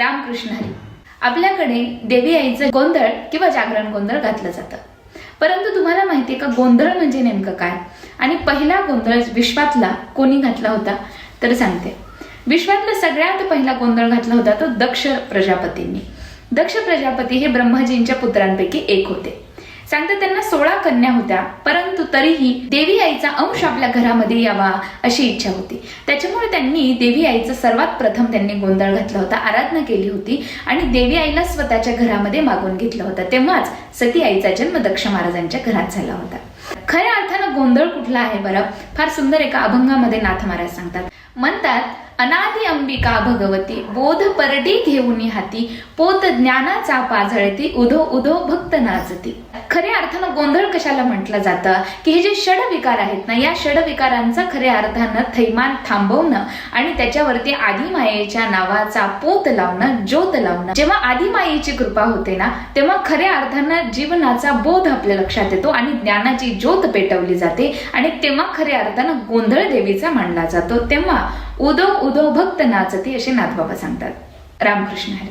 रामकृष्ण हरी. आपल्याकडे देवी आईचं गोंधळ किंवा जागरण गोंधळ घातलं जातं. परंतु तुम्हाला माहितीये का गोंधळ म्हणजे नेमकं काय? आणि पहिला गोंधळ विश्वातला कोणी घातला होता? तर सांगते. विश्वातला सगळ्यात पहिला गोंधळ घातला होता तो दक्ष प्रजापतींनी. दक्ष प्रजापती हे ब्रह्माजींच्या पुत्रांपैकी एक होते. सांगतात त्यांना सोळा कन्या होत्या. परंतु तरीही देवी आईचा अंश आपल्या घरामध्ये यावा अशी इच्छा होती. त्याच्यामुळे त्यांनी देवी आईचं सर्वात प्रथम त्यांनी गोंधळ घातला होता आराधना केली होती आणि देवी आईला स्वतःच्या घरामध्ये मागून घेतलं होतं. तेव्हाच सती आईचा जन्म दक्ष महाराजांच्या घरात झाला होता. खऱ्या अर्थानं गोंधळ कुठला आहे बरं? फार सुंदर एका अभंगामध्ये नाथ महाराज सांगतात. म्हणतात अनादि अंबिका भगवती बोध परडी घेऊन हाती पोत ज्ञानाचा पाझळती उधो उधो भक्त नाचती. खऱ्या अर्थानं गोंधळ कशाला म्हटलं जातं? की हे जे षड विकार आहेत ना या षडविकारांचा खऱ्या अर्थानं थैमान थांबवणं आणि त्याच्यावरती आदिमायेच्या नावाचा पोत लावणं ज्योत लावणं. जेव्हा आदिमायेची कृपा होते ना तेव्हा खऱ्या अर्थानं जीवनाचा बोध आपल्या लक्षात येतो आणि ज्ञानाची ज्योत पेटवली जाते आणि तेव्हा खऱ्या अर्थानं गोंधळ देवीचा मानला जातो. तेव्हा उदो उदो भक्त नाचती असे नाथबाबा सांगतात. रामकृष्ण हरी.